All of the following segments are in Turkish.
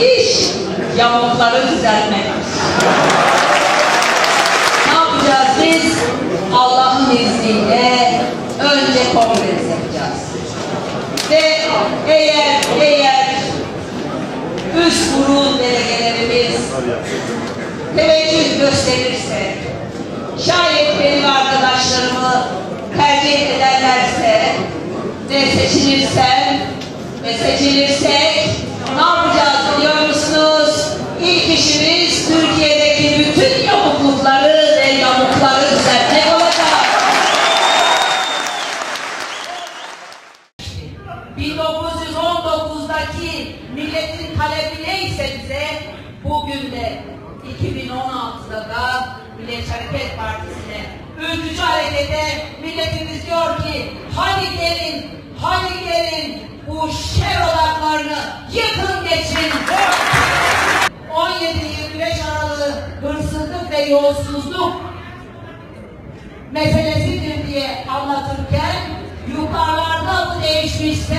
İş yamukları düzeltmek. ne yapacağız biz? Allah'ın izniyle önce kongremiz yapacağız. Ve eğer eğer üst kurul delegelerimiz teveccüh gösterirse şayet benim arkadaşlarımı tercih ederlerse ve seçilirsem ve seçilirsek 1919'daki milletin talebi neyse bize bugün de 2016'da da Milliyetçi Hareket Partisi'ne ülkücü harekete milletimiz diyor ki hadi gelin hadi gelin bu şer odaklarını yıkın geçin. 17-25 Aralık hırsızlık ve yolsuzluk meselesidir diye anlatırken yukarılarda bu değişmişse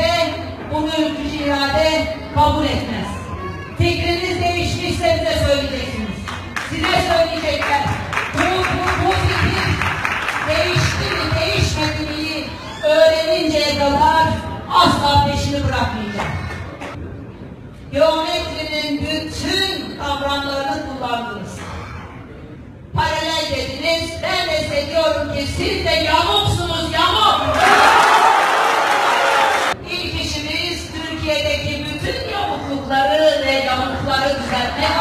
irade kabul etmez. Fikriniz değişmişse bize söyleyeceksiniz. Size söyleyecekler. Bu, bu, bu fikir değişti mi değişmedi mi öğreninceye kadar asla peşini bırakmayacak. Geometrinin bütün kavramlarını kullandınız paralel dediniz. Ben de size diyorum ki siz de yamuk. glória do Zé